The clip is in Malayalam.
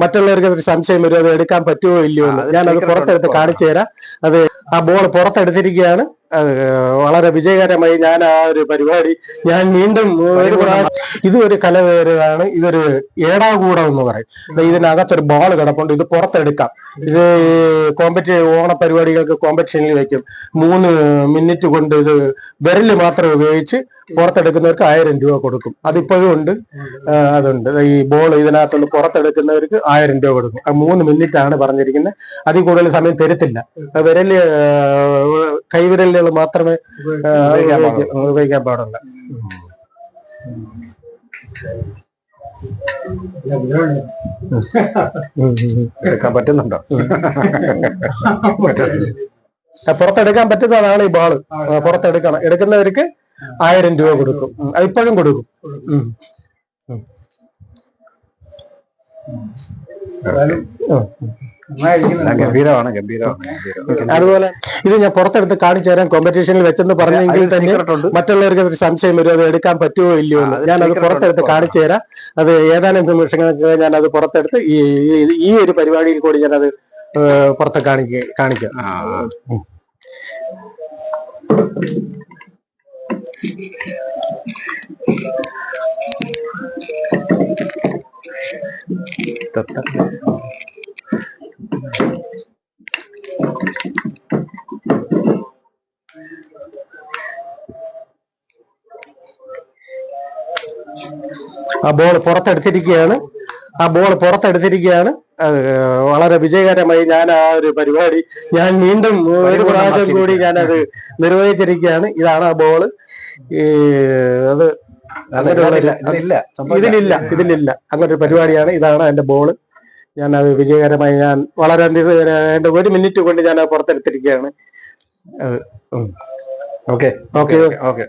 മറ്റുള്ളവർക്ക് അതൊരു സംശയം വരും അത് എടുക്കാൻ പറ്റുമോ ഇല്ലയോ എന്ന്. ഞാൻ അത് പുറത്തെടുത്ത് കാണിച്ചു തരാം. അത് ആ ബോൾ പുറത്തെടുത്തിരിക്കുകയാണ്. വളരെ വിജയകരമായി ഞാൻ ആ ഒരു പരിപാടി ഞാൻ വീണ്ടും ഒരു പ്രാവശ്യം ഇത് ഒരു കലവേറതാണ് ഇതൊരു ഏടാകൂടം എന്ന് പറയും. ഇതിനകത്തൊരു ബോൾ കിടപ്പുണ്ട് ഇത് പുറത്തെടുക്കാം. ഇത് കോമ്പറ്റി ഓണ പരിപാടികൾക്ക് കോമ്പറ്റീഷനിൽ വെക്കും. മൂന്ന് മിനിറ്റ് കൊണ്ട് ഇത് വിരൽ മാത്രം ഉപയോഗിച്ച് പുറത്തെടുക്കുന്നവർക്ക് ആയിരം രൂപ കൊടുക്കും. അതിപ്പോഴും ഉണ്ട്. അതുണ്ട്. ഈ ബോൾ ഇതിനകത്തുനിന്ന് പുറത്തെടുക്കുന്നവർക്ക് ആയിരം രൂപ കൊടുക്കും. ആ മൂന്ന് മിനിറ്റ് ആണ് പറഞ്ഞിരിക്കുന്നത്. അതിൽ കൂടുതൽ സമയം തരത്തില്ല. വിരൽ വിരൽ ആ, മാത്രമേ ഉപയോഗിക്കാൻ ഉപയോഗിക്ക- ഉപയോഗിക്കാൻ പാടുള്ളൂ. എടുക്കാൻ പറ്റുന്നുണ്ടോ? പുറത്തെടുക്കാൻ പറ്റുന്നതാണ് ഈ ബാൾ പുറത്തെടുക്കണം. എടുക്കുന്നവർക്ക് ആയിരം രൂപ കൊടുക്കും. ഇപ്പോഴും കൊടുക്കും. ഗംഭീരമാണ് ഗംഭീരമാണ് അതുപോലെ ഇത് ഞാൻ പുറത്തെടുത്ത് കാണിച്ചു തരാം കോമ്പറ്റീഷനിൽ വെച്ചെന്ന് പറഞ്ഞെങ്കിൽ തന്നെ മറ്റുള്ളവർക്ക് അതൊരു സംശയം വരും. അത് എടുക്കാൻ പറ്റുമോ ഇല്ലയോ എന്ന്. ഞാൻ അത് പുറത്തെടുത്ത്. കാണിച്ചു തരാം അത് ഏതാനും നിമിഷങ്ങൾക്ക് ഞാൻ അത് പുറത്തെടുത്ത് ഈ ഒരു പരിപാടിയിൽ കൂടി ഞാൻ അത് പുറത്ത് കാണിക്ക കാണിക്കാം. തൊട്ട- ആ ബോൾ പുറത്തെടുത്തിരിക്കുകയാണ്. ആ ബോൾ പുറത്തെടുത്തിരിക്കുകയാണ്. വളരെ വിജയകരമായി ഞാൻ ആ ഒരു പരിപാടി ഞാൻ വീണ്ടും ഒരു പ്രാവശ്യം കൂടി ഞാൻ അത് നിർവഹിച്ചിരിക്കുകയാണ്. ഇതാണ് ആ ബോൾ ഈ അത് ഇതിലില്ല, ഇതിലില്ല, അങ്ങനൊരു ഇല്ല. ഇതിലില്ല ഇതിലില്ല. അങ്ങനെ ഒരു പരിപാടിയാണ്. ഇതാണ് എന്റെ ബോൾ ഞാൻ അത് വിജയകരമായി ഞാൻ വളരെ ഒരു മിനിറ്റ് കൊണ്ട് ഞാൻ അത് പുറത്തെടുത്തിരിക്കുകയാണ് ഓക്കെ ഓക്കെ ഓക്കെ